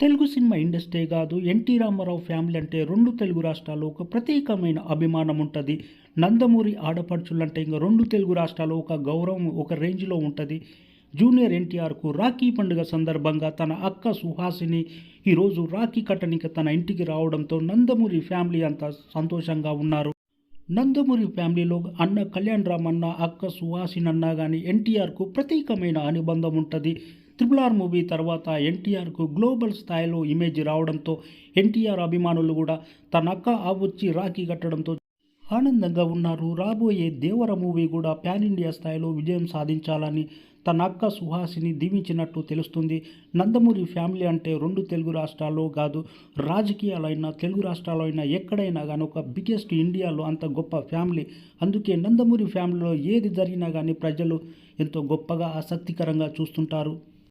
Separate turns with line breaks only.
Telugu cinema industry కాదు. NT Rama Rao family అంటే రెండు తెలుగు రాష్ట్రాల్లో ఒక ప్రత్యేకమైన అభిమానం ఉంటుంది. నందమూరి ఆడపడుచులంటే ఇంకా రెండు తెలుగు రాష్ట్రాల్లో ఒక గౌరవం ఒక రేంజ్లో ఉంటుంది. జూనియర్ ఎన్టీఆర్కు రాఖీ పండుగ సందర్భంగా తన అక్క సుహాసిని ఈరోజు రాఖీ కట్టనిక తన ఇంటికి రావడంతో నందమూరి ఫ్యామిలీ అంతా సంతోషంగా ఉన్నారు. నందమూరి ఫ్యామిలీలో అన్న కళ్యాణ్ రామ్ అన్న అక్క సుహాసిన్ అన్న కానీ ఎన్టీఆర్కు ప్రత్యేకమైన అనుబంధం ఉంటుంది. త్రిపుల్ ఆర్ మూవీ తర్వాత ఎన్టీఆర్కు గ్లోబల్ స్థాయిలో ఇమేజ్ రావడంతో ఎన్టీఆర్ అభిమానులు కూడా తన అక్క ఆ రాఖీ కట్టడంతో ఆనందంగా ఉన్నారు. రాబోయే దేవర మూవీ కూడా ప్యాన్ ఇండియా స్థాయిలో విజయం సాధించాలని తన అక్క సుహాసిని దీవించినట్టు తెలుస్తుంది. నందమూరి ఫ్యామిలీ అంటే రెండు తెలుగు రాష్ట్రాల్లో కాదు రాజకీయాలైనా తెలుగు రాష్ట్రాల్లో అయినా ఎక్కడైనా కానీ ఒక బిగ్గెస్ట్ ఇండియాలో అంత గొప్ప ఫ్యామిలీ. అందుకే నందమూరి ఫ్యామిలీలో ఏది జరిగినా కానీ ప్రజలు ఎంతో గొప్పగా ఆసక్తికరంగా చూస్తుంటారు.